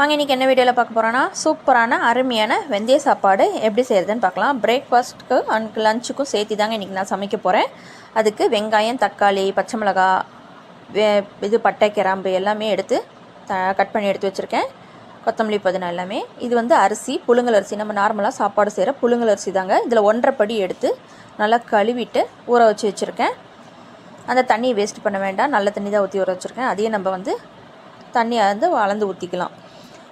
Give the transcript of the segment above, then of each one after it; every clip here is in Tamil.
வாங்க இன்றைக்கி என்ன வீடியோவில் பார்க்க போகிறோன்னா சூப்பரான அருமையான வெந்தய சாப்பாடு எப்படி செய்கிறதுன்னு பார்க்கலாம். பிரேக்ஃபாஸ்ட்டுக்கு அண்ட் லஞ்சுக்கும் சேர்த்து தாங்க இன்றைக்கி நான் சமைக்க போகிறேன் அதுக்கு வெங்காயம் தக்காளி பச்சை மிளகா வே இது பட்டை கிராம்பு எல்லாமே எடுத்து த கட் பண்ணி எடுத்து வச்சுருக்கேன். கொத்தமல்லி புதினா எல்லாமே. இது வந்து அரிசி புழுங்கல் அரிசி. நம்ம நார்மலாக சாப்பாடு செய்கிற புழுங்கல் அரிசி தாங்க. இதில் ஒன்றரை படி எடுத்து நல்லா கழுவிட்டு ஊற வச்சு வச்சுருக்கேன். அந்த தண்ணியை வேஸ்ட் பண்ண வேண்டாம். நல்ல தண்ணி தான் ஊற்றி ஊற வச்சுருக்கேன். அதையும் நம்ம வந்து தண்ணியை வந்து வளர்ந்து ஊற்றிக்கலாம்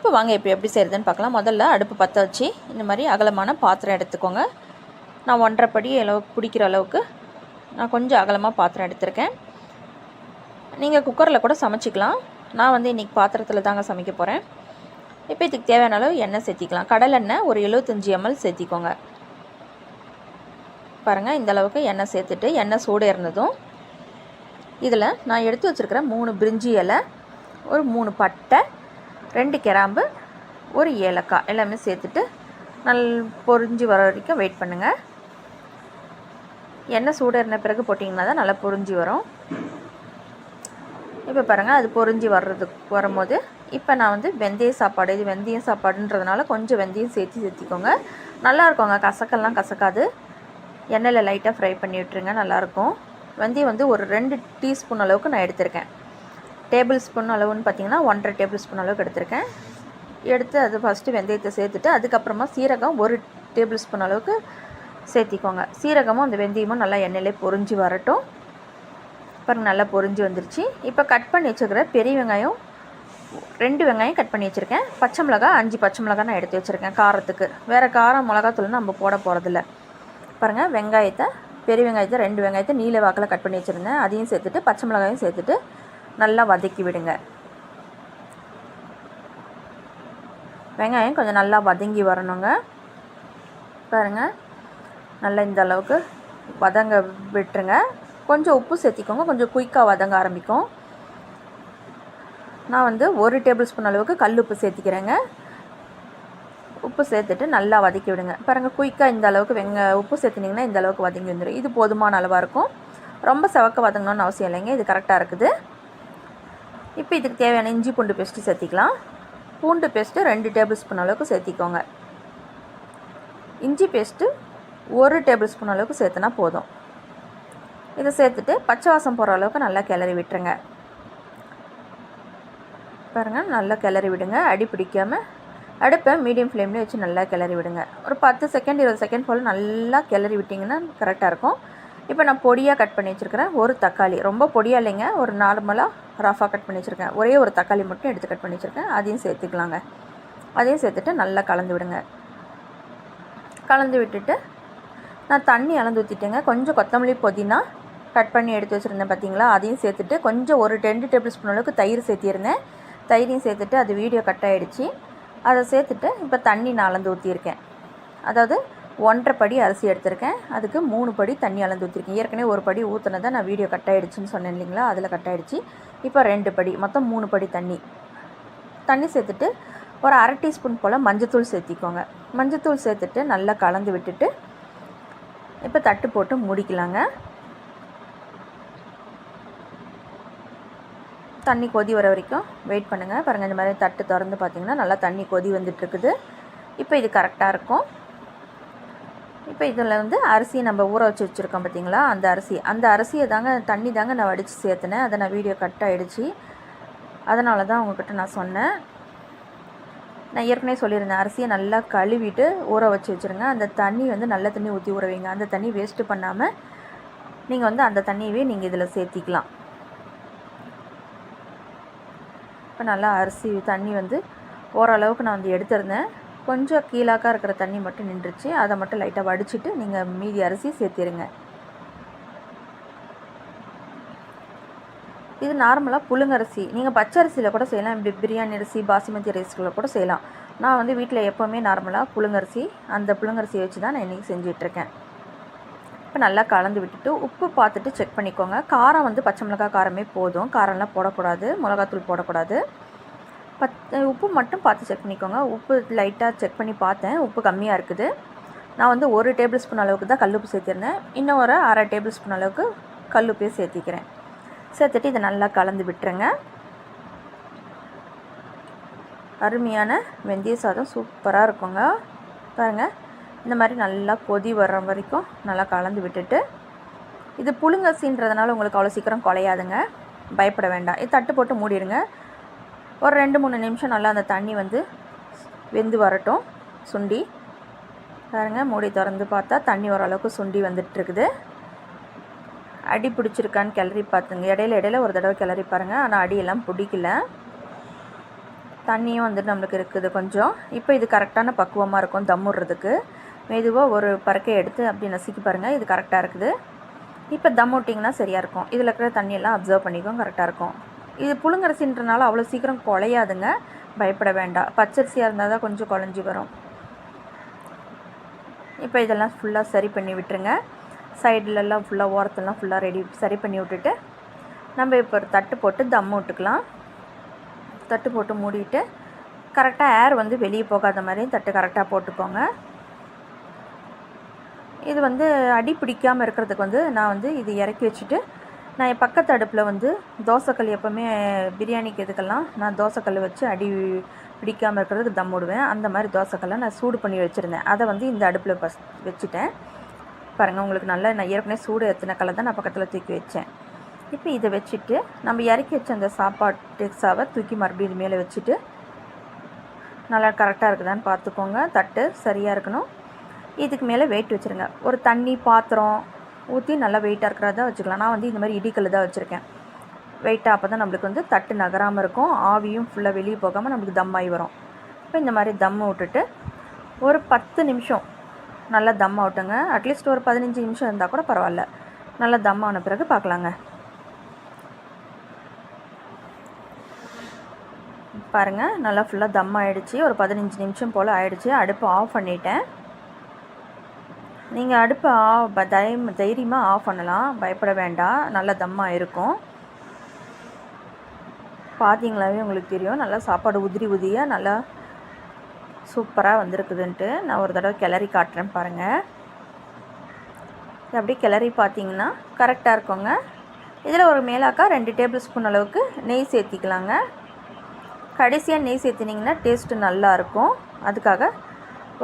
இப்போ வாங்க இப்போ எப்படி செய்கிறதுன்னு பார்க்கலாம். முதல்ல அடுப்பு பற்ற வச்சு இந்த மாதிரி அகலமான பாத்திரம் எடுத்துக்கோங்க. நான் ஒன்றரை படி அளவுக்கு பிடிக்கிற அளவுக்கு நான் கொஞ்சம் அகலமாக பாத்திரம் எடுத்திருக்கேன். நீங்கள் குக்கரில் கூட சமைச்சிக்கலாம். நான் வந்து இன்றைக்கி பாத்திரத்தில் தாங்க சமைக்க போகிறேன் இப்போ இதுக்கு தேவையான அளவு எண்ணெய் சேர்த்திக்கலாம். கடலெண்ணெய் ஒரு எழுபத்தஞ்சி எம்எல் சேர்த்திக்கோங்க. பாருங்கள் இந்த அளவுக்கு எண்ணெய் சேர்த்துட்டு எண்ணெய் சூடு இருந்ததும் இதில் நான் எடுத்து வச்சுருக்கிற மூணு பிரிஞ்சி இலை ஒரு மூணு பட்டை ரெண்டு கிராம்பு ஒரு ஏலக்காய் எல்லாமே சேர்த்துட்டு நல் பொரிஞ்சு வர வரைக்கும் வெயிட் பண்ணுங்கள் எண்ணெய் சூடறின பிறகு போட்டிங்கன்னா தான் நல்லா பொரிஞ்சு வரும். இப்போ பாருங்கள் அது பொரிஞ்சு வர்றதுக்கு வரும்போது இப்போ நான் வந்து வெந்தய சாப்பாடு இது வெந்தயம் சாப்பாடுன்றதுனால கொஞ்சம் வெந்தயம் சேர்த்து சேர்த்திக்கோங்க. நல்லா இருக்குங்க கசக்கெல்லாம் கசக்காது. எண்ணெயில் லைட்டாக ஃப்ரை பண்ணி விட்டுருங்க நல்லாயிருக்கும் வெந்தயம் வந்து ஒரு ரெண்டு டீஸ்பூன் அளவுக்கு நான் எடுத்திருக்கேன். டேபிள் ஸ்பூன் அளவுன்னு பார்த்தீங்கன்னா ஒன்றரை டேபிள் ஸ்பூன் அளவுக்கு எடுத்திருக்கேன். எடுத்து அது ஃபஸ்ட்டு வெந்தயத்தை சேர்த்துட்டு அதுக்கப்புறமா சீரகம் ஒரு டேபிள் ஸ்பூன் அளவுக்கு சேர்த்திக்கோங்க. சீரகமும் அந்த வெந்தயமும் நல்லா எண்ணெயிலே பொறிஞ்சு வரட்டும். பாருங்க நல்லா பொரிஞ்சு வந்துருச்சு. இப்போ கட் பண்ணி வச்சுருக்கிற பெரிய வெங்காயம் ரெண்டு வெங்காயம் கட் பண்ணி வச்சுருக்கேன். பச்சை மிளகா அஞ்சு பச்சை மிளகா நான் எடுத்து வச்சுருக்கேன் காரத்துக்கு. வேறு காரம் மிளகாத்தூள் நம்ம போட போகிறதில்ல பாருங்கள் வெங்காயத்தை பெரிய வெங்காயத்தை ரெண்டு வெங்காயத்தை நீல வாக்கில் கட் பண்ணி வச்சுருந்தேன். அதையும் சேர்த்துட்டு பச்சை மிளகாயும் சேர்த்துட்டு நல்லா வதக்கி விடுங்க. வெங்காயம் கொஞ்சம் நல்லா வதங்கி வரணுங்க. பாருங்கள் நல்லா இந்த அளவுக்கு வதங்க விட்டுருங்க. கொஞ்சம் உப்பு சேர்த்திக்கோங்க. கொஞ்சம் குயிக்காக வதங்க ஆரம்பிக்கும். நான் வந்து ஒரு டேபிள் ஸ்பூன் அளவுக்கு கல் உப்பு சேர்த்திக்கிறேங்க. உப்பு சேர்த்துட்டு நல்லா வதக்கி விடுங்க. பாருங்கள் குயிக்காக இந்த அளவுக்கு வெங்க உப்பு சேர்த்துனிங்கன்னா இந்த அளவுக்கு வதங்கி வந்துடும் இது போதுமான அளவாக இருக்கும். ரொம்ப செவக்க வதங்கணும்னு அவசியம் இல்லைங்க. இது கரெக்டாக இருக்குது. இப்போ இதுக்கு தேவையான இஞ்சி பூண்டு பேஸ்ட்டு சேர்த்திக்கலாம். பூண்டு பேஸ்ட்டு ரெண்டு டேபிள் ஸ்பூன் அளவுக்கு சேர்த்திக்கோங்க. இஞ்சி பேஸ்ட்டு ஒரு டேபிள் ஸ்பூன் அளவுக்கு சேர்த்துனா போதும். இதை சேர்த்துட்டு பச்சை வாசம் போகிற அளவுக்கு நல்லா கிளறி விட்டுருங்க. பாருங்கள் நல்லா கிளறி விடுங்க. அடி பிடிக்காமல் அடுப்பை மீடியம் ஃப்ளேம்லேயே வச்சு நல்லா கிளறி விடுங்க. ஒரு பத்து செகண்ட் இருபது செகண்ட் போல் நல்லா கிளறி விட்டிங்கன்னா கரெக்டாக இருக்கும். இப்போ நான் பொடியாக கட் பண்ணி வச்சுருக்கிறேன். ஒரு தக்காளி. ரொம்ப பொடியாக இல்லைங்க. ஒரு நார்மலாக ரஃபாக கட் பண்ணி வச்சுருக்கேன். ஒரே ஒரு தக்காளி மட்டும் எடுத்து கட் பண்ணி வச்சுருக்கேன். அதையும் சேர்த்துக்கலாங்க. அதையும் சேர்த்துட்டு நல்லா கலந்து விடுங்க. கலந்து விட்டுட்டு நான் தண்ணி அளந்து ஊற்றிட்டேங்க கொஞ்சம் கொத்தமல்லி புதினா கட் பண்ணி எடுத்து வச்சுருந்தேன் பார்த்தீங்களா? அதையும் சேர்த்துட்டு கொஞ்சம் ஒரு ரெண்டு டேபிள் ஸ்பூன் அளவுக்கு தயிர் சேர்த்திருந்தேன். தயிரையும் சேர்த்துட்டு அது வீடியோ கட் ஆகிடுச்சி அதை சேர்த்துட்டு இப்போ தண்ணி நான் அளந்து ஊற்றியிருக்கேன் அதாவது ஒன்றரை படி அரிசி எடுத்திருக்கேன். அதுக்கு மூணு படி தண்ணி அளந்து ஊற்றிருக்கேன் ஏற்கனவே ஒரு படி ஊற்றினதை நான் வீடியோ கட் ஆகிடுச்சின்னு சொன்னேன் இல்லைங்களா? அதில் கட் ஆகிடுச்சி இப்போ ரெண்டு படி மொத்தம் மூணு படி தண்ணி. தண்ணி சேர்த்துட்டு ஒரு அரை டீஸ்பூன் போல் மஞ்சத்தூள் சேர்த்திக்கோங்க. மஞ்சத்தூள் சேர்த்துட்டு நல்லா கலந்து விட்டுட்டு இப்போ தட்டு போட்டு முடிக்கலாங்க. தண்ணி கொதி வர வரைக்கும் வெயிட் பண்ணுங்கள் பாருங்கள் இந்த மாதிரி தட்டு திறந்து பார்த்திங்கன்னா நல்லா தண்ணி கொதி வந்துட்டுருக்குது இப்போ இது கரெக்டாக இருக்கும். இப்போ இதில் வந்து அரிசியை நம்ம ஊற வச்சு வச்சுருக்கோம் பார்த்தீங்களா அந்த அரிசி. அந்த அரிசியை தாங்க தண்ணி தாங்க நான் வடித்து சேர்த்துனேன். அதை நான் வீடியோ கட் ஆகிடுச்சு அதனால தான் உங்ககிட்ட நான் சொன்னேன். நான் ஏற்கனவே சொல்லியிருந்தேன் அரிசியை நல்லா கழுவிட்டு ஊற வச்சு வச்சுருங்க. அந்த தண்ணி வந்து நல்ல தண்ணி ஊற்றி ஊற வைங்க. அந்த தண்ணி வேஸ்ட்டு பண்ணாமல் நீங்கள் வந்து அந்த தண்ணியவே நீங்கள் இதில் சேர்த்திக்கலாம். இப்போ நல்லா அரிசி தண்ணி வந்து ஓரளவுக்கு நான் வந்து எடுத்திருந்தேன். கொஞ்சம் கீழாக்காக இருக்கிற தண்ணி மட்டும் நின்றுச்சு. அதை மட்டும் லைட்டாக வடிச்சிட்டு நீங்கள் மீதி அரிசி சேர்த்திருங்க. இது நார்மலாக புழுங்கரிசி நீங்கள் பச்சை அரிசியில் கூட செய்யலாம். இப்படி பிரியாணி அரிசி பாசுமதி ரைஸ்களில் கூட செய்யலாம். நான் வந்து வீட்டில் எப்போவுமே நார்மலாக புழுங்கரிசி அந்த புழுங்கரிசியை வச்சு தான் நான் இன்றைக்கி செஞ்சிட்ருக்கேன் இப்போ நல்லா கலந்து விட்டுட்டு உப்பு பார்த்துட்டு செக் பண்ணிக்கோங்க. காரம் வந்து பச்சை மிளகாய் காரமே போதும். காரம்லாம் போடக்கூடாது. மிளகாத்தூள் போடக்கூடாது. பத் உப்பு மட்டும் பார்த்து செக் பண்ணிக்கோங்க. உப்பு லைட்டாக செக் பண்ணி பார்த்தேன். உப்பு கம்மியாக இருக்குது. நான் வந்து ஒரு டேபிள் ஸ்பூன் அளவுக்கு தான் கல்லுப்பு சேர்த்திருந்தேன். இன்னும் ஒரு அரை டேபிள் ஸ்பூன் அளவுக்கு கல்லுப்பையும் சேர்த்திக்கிறேன். சேர்த்துட்டு இதை நல்லா கலந்து விட்டுருங்க. அருமையான வெந்தய சாதம் சூப்பராக இருக்குங்க. பாருங்கள் இந்த மாதிரி நல்லா கொதி வர்ற வரைக்கும் நல்லா கலந்து விட்டுட்டு இது புழுங்கசின்றதுனால உங்களுக்கு அவ்வளோ சீக்கிரம் குலையாதுங்க. பயப்பட வேண்டாம். இது தட்டு போட்டு மூடிடுங்க. ஒரு ரெண்டு மூணு நிமிஷம் நல்லா அந்த தண்ணி வந்து வெந்து வரட்டும். சுண்டி. பாருங்க மூடி திறந்து பார்த்தா தண்ணி ஓரளவுக்கு சுண்டி வந்துட்டுருக்குது. அடி பிடிச்சிருக்கான்னு கிளறி பார்த்துங்க. இடையில இடையில ஒரு தடவை கிளறி பாருங்கள் ஆனால் அடியெல்லாம் பிடிக்கல. தண்ணியும் வந்துட்டு நம்மளுக்கு இருக்குது கொஞ்சம். இப்போ இது கரெக்டான பக்குவமாக இருக்கும் தம்முடுறதுக்கு. மெதுவாக ஒரு பறக்கை எடுத்து அப்படி நசுக்கி பாருங்கள் இது கரெக்டாக இருக்குது. இப்போ தம் விட்டிங்கன்னா சரியாக இருக்கும். இதில் இருக்கிற தண்ணியெல்லாம் அப்சர்வ் பண்ணிக்கும் கரெக்டாக இருக்கும். இது புழுங்கரிசின்றனால அவ்வளோ சீக்கிரம் குலையாதுங்க. பயப்பட வேண்டாம். பச்சரிசியாக இருந்தால் தான் கொஞ்சம் குழஞ்சி வரும். இப்போ இதெல்லாம் ஃபுல்லாக சரி பண்ணி விட்டுருங்க. சைடுலலாம் ஃபுல்லாக ஓரத்தெல்லாம் ஃபுல்லாக ரெடி சரி பண்ணி விட்டுட்டு நம்ம இப்போ ஒரு தட்டு போட்டு தம் விட்டுக்கலாம். தட்டு போட்டு மூடிட்டு கரெக்டாக ஏர் வந்து வெளியே போகாத மாதிரி தட்டு கரெக்டாக போட்டுக்கோங்க. இது வந்து அடி பிடிக்காமல் இருக்கிறதுக்கு வந்து நான் வந்து இது இறக்கி வச்சுட்டு நான் என் பக்கத்து அடுப்பில் வந்து தோசைக்கல் எப்போவுமே பிரியாணிக்கு இதுக்கெல்லாம் நான் தோசைக்கல் வச்சு அடி பிடிக்காமல் இருக்கிறதுக்கு தம் விடுவேன் அந்த மாதிரி தோசைக்கல்லை நான் சூடு பண்ணி வச்சுருந்தேன். அதை வந்து இந்த அடுப்பில் பஸ் வச்சுட்டேன். பாருங்கள் உங்களுக்கு நல்லா நான் ஏற்கனவே சூடு எத்தனை கல்லை தான் நான் பக்கத்தில் தூக்கி வச்சேன். இப்போ இதை வச்சுட்டு நம்ம இறக்கி வச்ச அந்த சாப்பாட்டு சாவை தூக்கி மறுபடியும் இது மேலே வச்சுட்டு நல்லா கரெக்டாக இருக்குதான்னு பார்த்துக்கோங்க. தட்டு சரியாக இருக்கணும். இதுக்கு மேலே வெயிட் வச்சுருங்க. ஒரு தண்ணி பாத்திரம் ஊற்றி நல்லா வெயிட்டாக இருக்கிறதா வச்சுக்கலாம். நான் வந்து இந்த மாதிரி இடிக்கல் தான் வச்சுருக்கேன். வெயிட்டாக அப்போ தான் நம்மளுக்கு வந்து தட்டு நகராமல் இருக்கும். ஆவியும் ஃபுல்லாக வெளியே போகாமல் நம்மளுக்கு தம்மாகி வரும். இப்போ இந்த மாதிரி தம் விட்டுட்டு ஒரு பத்து நிமிஷம் நல்லா தம் ஆகட்டுங்க. அட்லீஸ்ட் ஒரு பதினஞ்சு நிமிஷம் இருந்தால் கூட பரவாயில்ல. நல்லா தம் ஆன பிறகு பார்க்கலாங்க. பாருங்கள் நல்லா ஃபுல்லாக தம் ஆகிடுச்சி ஒரு பதினஞ்சு நிமிஷம் போல் ஆகிடுச்சி அடுப்பு ஆஃப் பண்ணிட்டேன். நீங்கள் அடுப்பை ஆ தைம் தைரியமாக ஆஃப் பண்ணலாம். பயப்பட வேண்டாம். நல்லா தம்மாக இருக்கும். பார்த்தீங்களாவே உங்களுக்கு தெரியும். நல்லா சாப்பாடு உதிரி உதிரியாக நல்லா சூப்பராக வந்திருக்குதுன்ட்டு. நான் ஒரு தடவை கிளறி காட்டுறேன் பாருங்கள் அப்படி அப்படியே கிளறி பார்த்தீங்கன்னா கரெக்டாக இருக்குங்க. இதில் ஒரு மேலாக்கா ரெண்டு டேபிள் ஸ்பூன் அளவுக்கு நெய் சேர்த்திக்கலாங்க. கடைசியாக நெய் சேர்த்தினிங்கன்னா டேஸ்ட்டு நல்லாயிருக்கும் அதுக்காக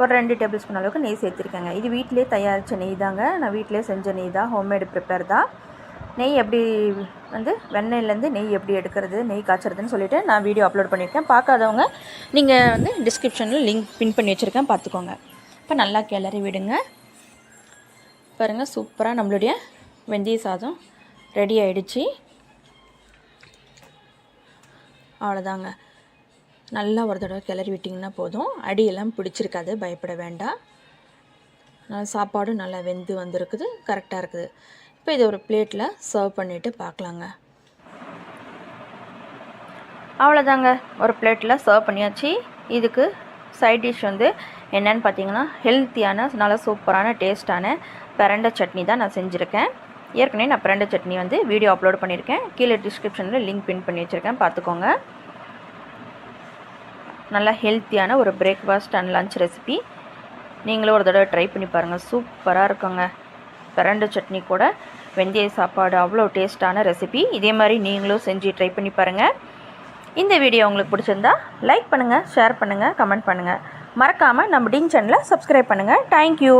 ஒரு ரெண்டு டேபிள் ஸ்பூன் அளவுக்கு நெய் சேர்த்துருக்கேங்க. இது வீட்டிலே தயாரித்த நெய் தாங்க நான் வீட்டிலே செஞ்ச நெய் தான் ஹோம்மேடு ப்ரிப்பேர் தான் நெய் எப்படி வந்து வெண்ணெயிலேருந்து நெய் எப்படி எடுக்கிறது நெய் காய்ச்சறதுன்னு சொல்லிவிட்டு நான் வீடியோ அப்லோட் பண்ணியிருக்கேன். பார்க்காதவங்க நீங்கள் வந்து டிஸ்கிரிப்ஷனில் லிங்க் பின் பண்ணி வச்சுருக்கேன். பார்த்துக்கோங்க. இப்போ நல்லா கிளறி விடுங்க. பாருங்கள் சூப்பராக நம்மளுடைய வெந்தய சாதம் ரெடி ஆகிடுச்சி அவ்வளோதாங்க நல்லா ஒரு தடவை கிளறி விட்டிங்கன்னா போதும். அடியெல்லாம் பிடிச்சிருக்காது பயப்பட வேண்டாம். சாப்பாடும் நல்லா வெந்து வந்திருக்குது கரெக்டாக இருக்குது. இப்போ இதை ஒரு பிளேட்டில் சர்வ் பண்ணிவிட்டு பார்க்கலாங்க. அவ்வளோதாங்க ஒரு பிளேட்டில் சர்வ் பண்ணியாச்சு. இதுக்கு சைட் டிஷ் வந்து என்னென்னு பார்த்தீங்கன்னா ஹெல்த்தியான நல்லா சூப்பரான டேஸ்ட்டான பிரண்டை சட்னி தான் நான் செஞ்சுருக்கேன். ஏற்கனவே நான் பிரண்டை சட்னி வந்து வீடியோ அப்லோட் பண்ணியிருக்கேன். கீழே டிஸ்கிரிப்ஷனில் லிங்க் பின் பண்ணி வச்சுருக்கேன். பார்த்துக்கோங்க. நல்லா ஹெல்த்தியான ஒரு பிரேக்ஃபாஸ்ட் அண்ட் லன்ச் ரெசிபி நீங்களும் ஒரு தடவை ட்ரை பண்ணி பாருங்கள் சூப்பராக இருக்குங்க. பிரண்டு சட்னி கூட வெந்தய சாப்பாடு அவ்வளோ டேஸ்ட்டான ரெசிபி இதே மாதிரி நீங்களும் செஞ்சு ட்ரை பண்ணி பாருங்கள் இந்த வீடியோ உங்களுக்கு பிடிச்சிருந்தா லைக் பண்ணுங்கள் ஷேர் பண்ணுங்கள் கமெண்ட் பண்ணுங்கள் மறக்காமல் நம்ம டின் சேனலை சப்ஸ்கிரைப் பண்ணுங்கள் தேங்க்யூ